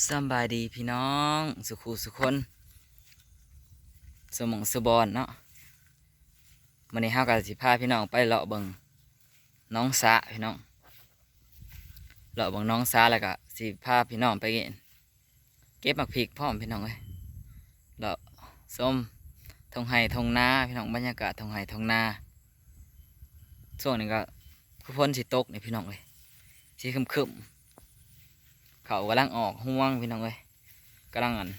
สบายดีพี่น้อง สุขูสุคนสมองสบอนเนาะมันนี้ากับสิพาพี่น้องไปเลาะเบิงน้องสาพี่น้องเลาะเบิงน้องสาแล้วก็สิพาพี่น้องไปเก็บหมักพริกพร้อมพี่น้องเลยเลาะส้มทงไห้ทงนาพี่น้องบรรยากาศทงไห้ทงนาช่วงนี้ก็คือพ้นสิตกนี่พี่น้องเลยสีคึมคึมๆ เขากำลังออกห่วงพี่น้องเอ้ยกำลังอัน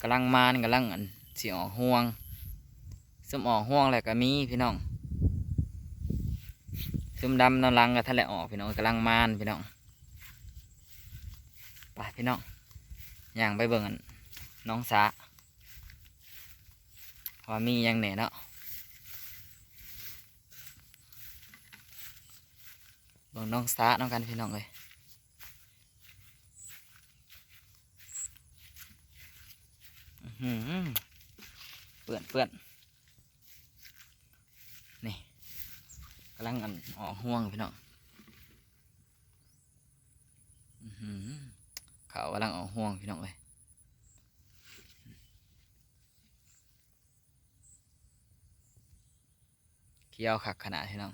กำลังมานกำลังอันสิออกห่วงซึมออกห่วงแหล้วก็มีพี่น้องซึมดำน้ำลังก็ทะเลออกพี่น้องกำลังมานพี่น้องไปพี่น้องย่างไปเบิ่งอันน้องสาว่ามียังแหน่เนาะเบิ่งน้องสาน้องกันพี่น้องเอ้ย อื้อหือ เปื่อนเปื่อนนี่กำลังอันออกห่วงพี่น้องเขากำลังออกห่วงพี่น้องเลยเคี้ยวขักขนาดพี่น้อง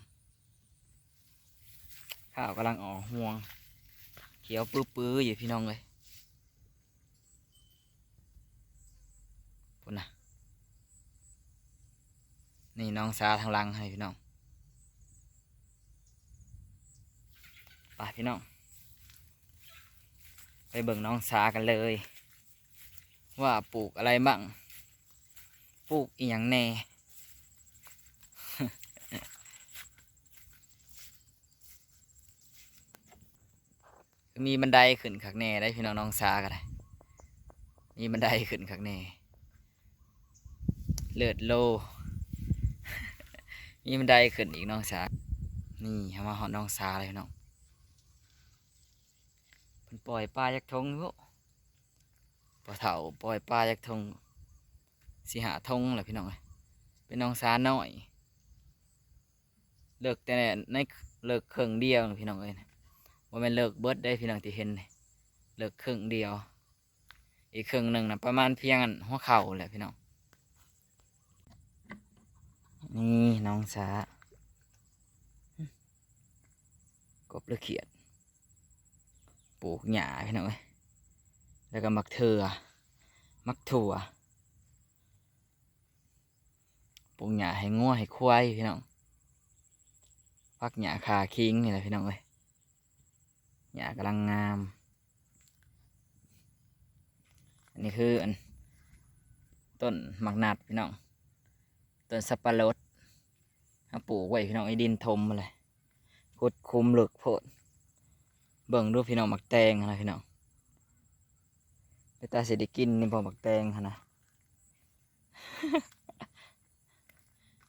ข้าวกำลังออกห่วงเคี้ยวปื้อๆอยู่พี่น้องเลย พุ่นนะนี่น้องสาทางลังให้พี่น้องไปพี่น้อง ไปเบิ่งน้องสากันเลย ว่าปลูกอะไรบ้าง ปลูกอีหยังแน่มีบันไดขึ้นขักแน่ได้พี่น้องน้องสากันมีบันไดขึ้นขักแน่ เลือดโล มีบันไดขึ้นอีกน้องสา นี่เอามาหอดน้องสาเลยพี่น้องเพิ่นปล่อยปลาจากทงอยู่ปลาเถ่าปล่อยปลาจากทงสิหาทงแหละพี่น้องเอ้ยเป็นน้องสาหน้อย เลิกแต่ในเลิกครึ่งเดียวพี่น้องเอ้ยว่าเป็นเลิกเบิดได้พี่น้องที่เห็นนี่เลิกครึ่งเดียว อีกครึ่งหนึ่งนะประมาณเพียงอันหัวเข่าแหละพี่น้อง นี่น้องสากบหรือเขียด ปลูกหญ้าพี่น้องเอ้ยแล้วก็มักเถือมักถั่วปลูกหญ้าให้งัวให้ควายพี่น้องพักหญ้าคาคิงนี่แหละพี่น้องเอ้ยหญ้ากำลังงาม อันนี้คืออันต้นมักนัดพี่น้อง ต้นสับปะรดเอาปลูกไว้พี่น้องไอ้ดินทมมาเลยพุดคุมหลึกโพดเบิ่งดูพี่น้องหมักแตงหั่นะพี่น้องไปตาเสด็กินนี่พอหมักแตงนะ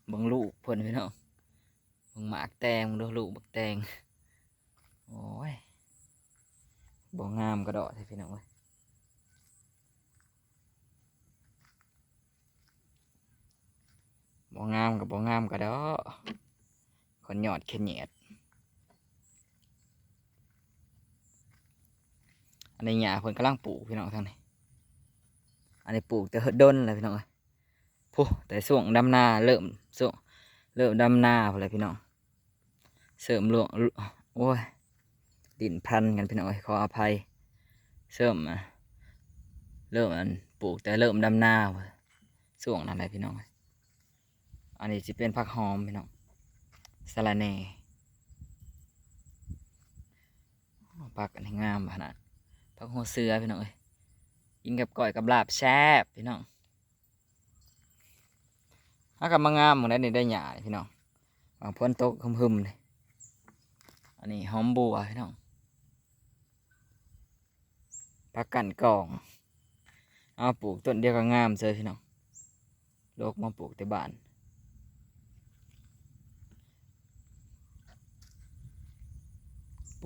เบิ่งลูกเพิ่นพี่น้องเบิ่งหมากแตงเบิ่งดูลูกหมักแตงโอ้ยบ่งามกระดอกเลพี่น้องเว้ย บ่งามกับบ่งามก็ดอกคนหยอดแค่เหยียดอันนี้หญ้าเพิ่นกำลังปลูกพี่น้องทางนี้อันนี้ปลูกแต่เฮิดดนเลยพี่น้องเอ้ยพูแต่ส่วงดำนาเริ่มส่วงเริ่มดำนาอเลยพี่น้องเสริมหลวงโอ้ยดินพันกันพี่น้องเอ้ยขออภัยเสริมอะเริ่มอันปลูกแต่เริ่มดำนาส่วงนั้นเลยพี่น้องเอันนี้จะเป็นผักหอมพี่น้องสะระแหน่ผักอันนี้งามขนาดผักหัวเสือพี่น้องเอ้ยกินกับก้อยกับลาบแซ่บพี่น้องถ้ากับมางามหมดแล้วนี่ได้หยาพี่น้องบางพ้นโต๊ะหึมๆเลยอันนี้หอมบัวพี่น้องผักกันกองเอาปลูกต้นเดียวก็งามเลยพี่น้องโลกมาปลูกแต่บ้าน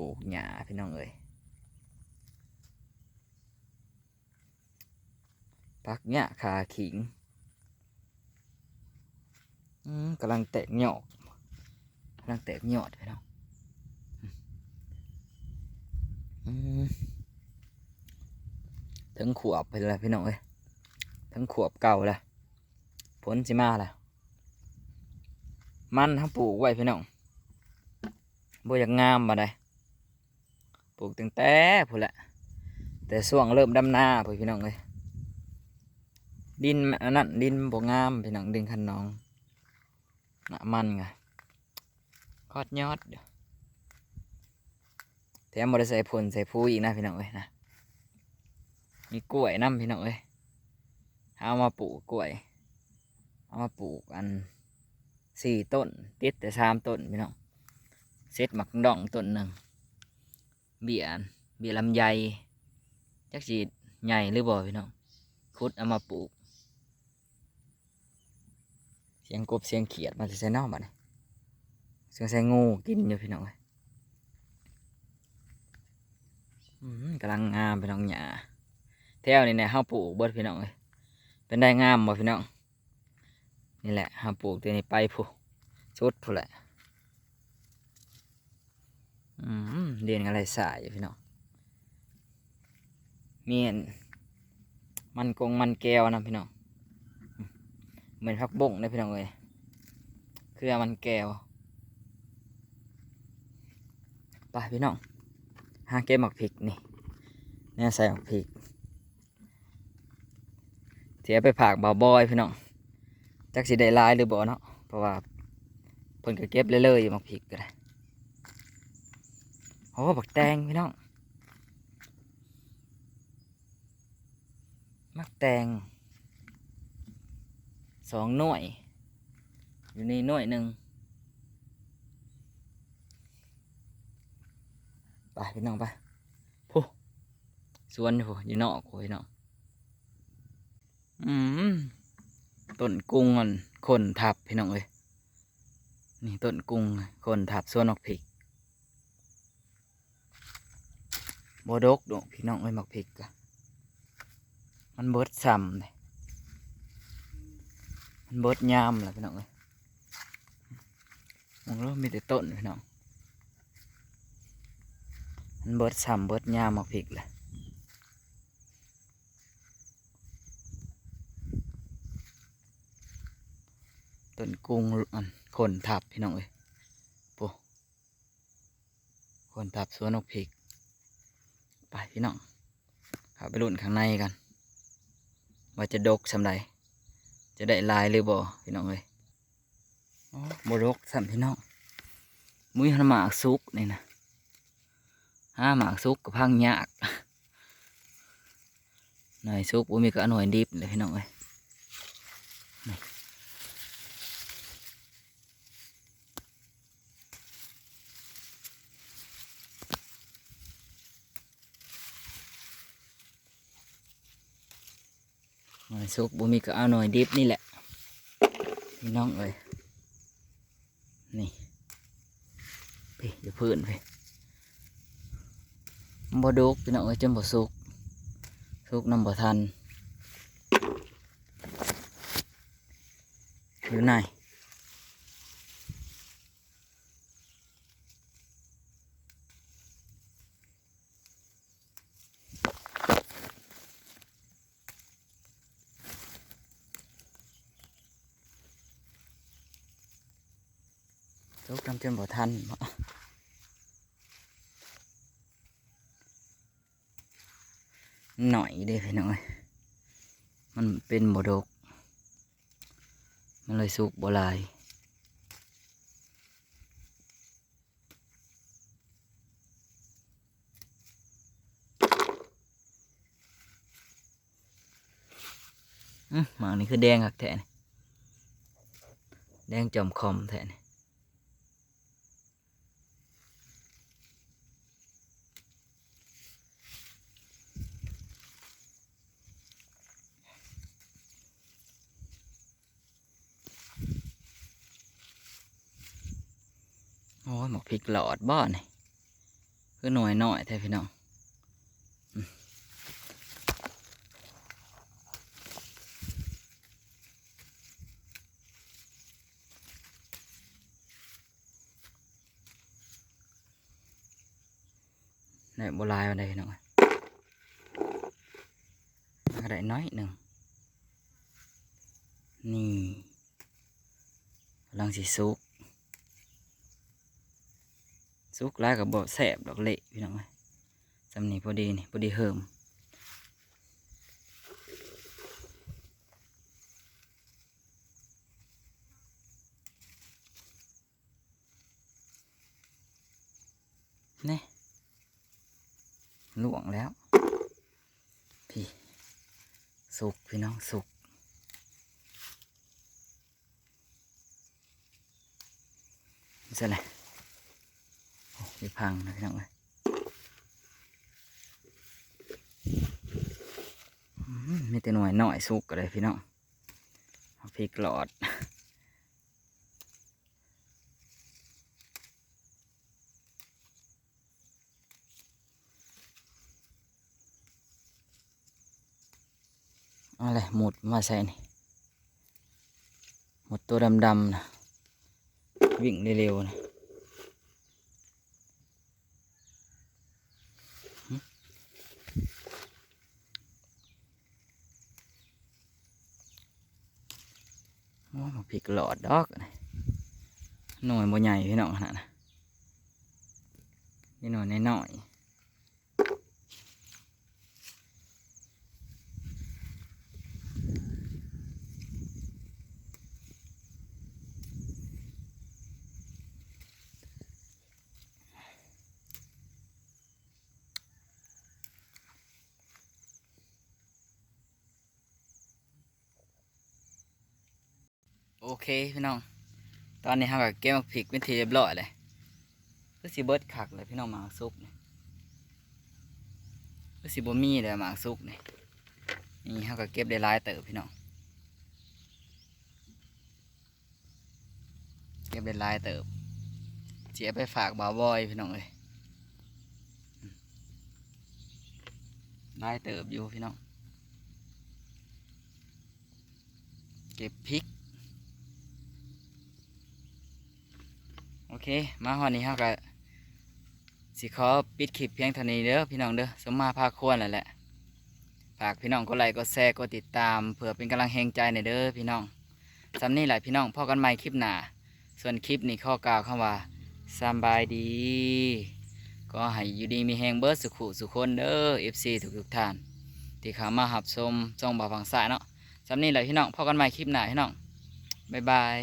ลูกหญ้าพี่น้องเอ้ยปักหญ้าขาขิงกำลังแตกหยอกกำลังแตกยอดพี่น้องอืมถึงขวบไปเลยพี่น้องเอ้ยถึงขวบเก่าแล้วผลสิมาแล้วมันทั้งปลูกไว้พี่น้องบ่อยากงามมาได้ ปลูกตั้งแต่พูนแหละแต่ช่วงเริ่มดำนาพู้นพี่น้องเลยดินอันนั้นดินบ่งามพี่น้องดินคันน้องน่ะมันไงคอดยอดเดี๋ยวแถมบ่ได้ใส่ผลใส่ผู้อีกนะพี่น้องเอ้ยนะมีกล้วยน้ำพี่น้องเอ้ยเอามาปลูกกล้วย เอามาปลูกอันสี่ต้นติดแต่สามต้นพี่น้องเซตหมักดองต้นหนึ่ง เบียเบียลำไยจักสีใหญ่หรือบ่พี่น้องคุดเอามาปลูก เสียงกบเสียงเขียดมาจะใส่นอกบ้านี่ยเสียงใส่งูกินอยู่พี่น้องเอ้ยกำลังงามพี่น้องหยาแถวนี่เนี่ยเฮาปลูกเบิดพี่น้องเลยเป็นได้งามบ่พี่น้องนี่แหละเฮาปลูกตัวนี้ไปผู้ชุดผู้แหละ เรียนอะไรสายพี่น้องเมียนมันกงมันแก้วนะพี่น้องเหมือนพักบงนะพี่น้องเลยคือมันแก้วไปพี่น้องหาเก็บหมักพริกนี่เนี่ยใส่หมักพริกเสียไปผากบ่าวบอยพี่น้องจักสิได้ลายหรือบ่เนาะเพราะว่าเพิ่นก็เก็บเรื่อยๆอยู่มักพริกก็ได้ อ้บักแตงพี่น้องมักแตงสองหน่วย อยู่นี่หน่วยหนึ่งไปพี่น้องไปผู้สวนอยู่อยู่นอกโอ้ยน้องอืมต้นกุ้งมันคนทับพี่น้องเอ้ยนี่ต้นกุ้งคนทับสวนออกผิก บดกดอกพี่น้องเอ้ยมักผิกกะมันเบิดซ้ำเลยมันเบิดยามแหละพี่น้องเอ้ยมองแล้วมีแต่ต้นพี่น้องมันเบิดซ้ำเบิดยามมักผิกเลยต้นกุ้งอันคนทับพี่น้องเอ้ยปูคนทับสวนนกพริก ไปพี่น้องเข้าไปลุ่นข้างในกัน ว่าจะดกสำใดจะได้ลายหรือบ่พี่น้องเอ้ยอ๋อบ่ดกสำพี่น้องมุ้ยหนหมากซุกนี่นะห้าหมากซุกกับพังยากหน่อยซุกบ่มีก็อหน่วยดิบเลยพี่น้องเอ้ย น่อยสุกบุมีก็เอาหน่อยดิบนี่แหละพี่น้องเอ้ยนี่พี่อย่าพื้นพี่บ่ดุกพี่น้องเอ้ยจนบ่สุกสุกน้ำบ่ทันอยู่ไหน สุกน้ำจนบ่ทันบ่หน่อยเด้พี่น้องเอ้ยมันเป็นบ่ดกมันเลยสุกบ่หลายอืมหมากนี่คือแดงคักแท้นี่แดงจอมคอมแท้นี่ อ้ยหมกพริกหลอดบ่อนี่คือหน่อยหน่อยแท้พี่น้องเนี่ยโบราณวันใดพี่น้องเอ้ยได้น้อยหนึ่งนี่กำลังสิสุก สุกแล้วกับบ่แสบดอกเละพี่น้องเอ้ยจำนี่พอดีนี่พอดีเหิมนี่หลวงแล้ว พี่ สุกพี่น้องสุกนี่ใช่เลย โอ้ยพังนะพี่น้องเลยมีแต่หน่วยหน่อยสุกก็เลยพี่น้องพริกหลอดอะไรหมดมาใส่นี่หมดตัวดำๆนะวิ่งเร็วๆนะ มาพริกหลอดดอกหน่วยบ่ใหญ่พี่น้องขนาดนะนี่หน่วยน้อย เคพี่น้อง ตอนนี้เราก็เก็บมาพริกเป็นทีเรียบร้อยเลยก็สิเบิร์ดคักเลยพี่น้องหมากซุกนี่ก็สิบ่มีเลยหมากซุกเนี่ยนี่เราก็เก็บได้ลายเติบพี่น้อง เก็บได้ลายเติบเจียไปฝากบ่าวบอยพี่น้องเลยลายเติบอยู่พี่น้อง เก็บพริก โอเค มาวันนี้เราก็สิขอปิดคลิปเพียงเท่านี้เด้อพี่น้องเด้อสมมาพาควรแล้วแหละฝากพี่น้องกดไลค์กดแชร์กดติดตามเพื่อเป็นกำลังแห่งใจในอยเด้อพี่น้องสำนี้แหละพี่น้องพอกันใหม่คลิปหน้าส่วนคลิปนี้ข้อกล่าวคำว่าสำบายดี ก็ให้อยู่ดีมีแหงเบิร์ดสุขุสุขคนเด้อ FC ทุกทุกท่าน ที่เขามาหับชมจ้องบ่าวฟังสายเนาะสำนี้แหละพี่น้องพอกันใหม่คลิปหน้าพี่น้องบ๊ายบาย